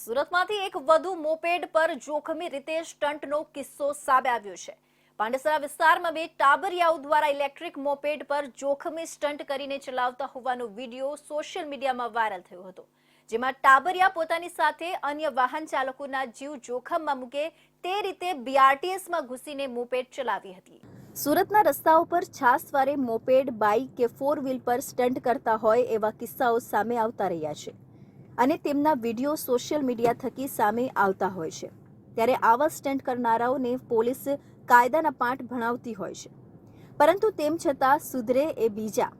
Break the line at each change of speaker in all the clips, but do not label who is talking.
સુરતમાંથી એક વધુ મોપેડ પર જોખમી રીતે સ્ટંટનો કિસ્સો સામે આવ્યો છે. પાંડેસરા વિસ્તારમાં બે ટાબરિયાઓ દ્વારા ઇલેક્ટ્રિક મોપેડ પર જોખમી સ્ટંટ કરીને ચલાવતા હોવાનો વીડિયો સોશિયલ મીડિયામાં વાયરલ થયો હતો, જેમાં ટાબરિયા પોતાની સાથે અન્ય વાહન ચાલકોના જીવ જોખમમાં મૂકે તે રીતે બીઆરટીએસમાં ઘૂસીને મોપેડ ચલાવી હતી. સુરતના રસ્તાઓ પર છાસવારે મોપેડ, બાઇક કે ફોર વ્હીલ પર સ્ટંટ કરતા હોય એવા કિસ્સાઓ સામે આવતા રહ્યા છે. અને તેમના વીડિયો સોશિયલ મીડિયા થકી સામે આવતા હોય છે. ત્યારે આવા સ્ટંટ કરનારાઓને પોલીસ કાયદાના પાઠ ભણાવતી હોય છે. પરંતુ તેમ છતાં સુધરે એ બીજા.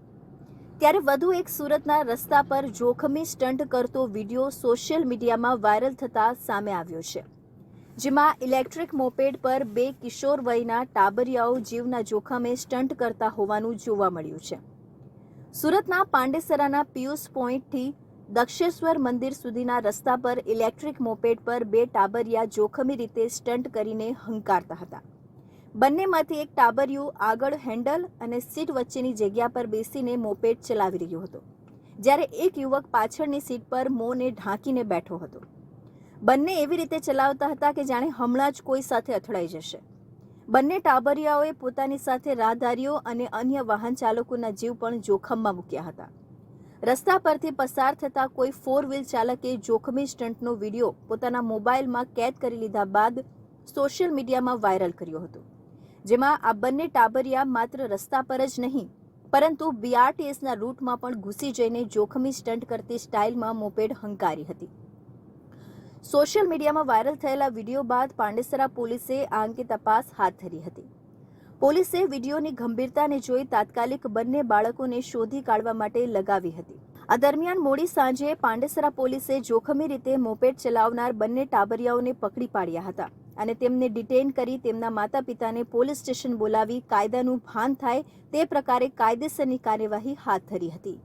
ત્યારે વધુ એક સુરતના રસ્તા પર જોખમી સ્ટંટ કરતો વીડિયો સોશિયલ મીડિયામાં વાયરલ થતા સામે આવ્યો છે. જેમાં ઇલેક્ટ્રિક મોપેડ પર બે કિશોર વયના ટાબરિયાઓ જીવના જોખમે સ્ટંટ કરતા હોવાનું જોવા મળ્યું છે. સુરતના પાંડેસરાના પિયુસ પોઈન્ટથી દક્ષેશ્વર મંદિર સુધીના રસ્તા પર ઇલેક્ટ્રિક મોપેડ પર બે ટાબરિયા જોખમી રીતે સ્ટંટ કરીને હંકારતા હતા. બંનેમાંથી એક ટાબરિયું આગળ હેન્ડલ અને સીટ વચ્ચેની જગ્યા પર બેસીને મોપેડ ચલાવી રહ્યો હતો, જ્યારે એક યુવક પાછળની સીટ પર મોંને ઢાંકીને બેઠો હતો. બંને એવી રીતે ચલાવતા હતા કે જાણે હમણાં જ કોઈ સાથે અથડાઈ જશે. બંને ટાબરિયાઓએ પોતાની સાથે રાહદારીઓ અને અન્ય વાહન ચાલકોના જીવ પણ જોખમમાં મૂક્યા હતા. રસ્તા પરથી પસાર થતા કોઈ ફોર વ્હીલ ચાલકે જોખમી સ્ટંટનો વીડિયો પોતાના મોબાઈલમાં કેદ કરી લીધા બાદ સોશિયલ મીડિયામાં વાયરલ કર્યો હતો. જેમાં આ બંને ટાબરિયા માત્ર રસ્તા પર જ નહીં, પરંતુ બીઆરટીએસના રૂટમાં પણ ઘૂસી જઈને જોખમી સ્ટંટ કરતી સ્ટાઇલમાં મોપેડ હંકારી હતી. સોશિયલ મીડિયામાં વાયરલ થયેલા વીડિયો બાદ પાંડેસરા પોલીસે આ અંગે તપાસ હાથ ધરી હતી. પોલીસે વિડીયોની ગંભીરતાને જોઈ તાત્કાલિક બંને બાળકોને શોધી કાઢવા માટે લગાવી હતી. આ દરમિયાન મોડી સાંજે પાંડેસરા પોલીસે જોખમી રીતે મોપેડ ચલાવનાર બંને ટાબરિયાઓને પકડી પાડ્યા હતા અને તેમને ડિટેઇન કરી તેમના માતા પિતાને પોલીસ સ્ટેશન બોલાવી કાયદાનું ભાન થાય તે પ્રકારે કાયદેસરની કાર્યવાહી હાથ ધરી હતી.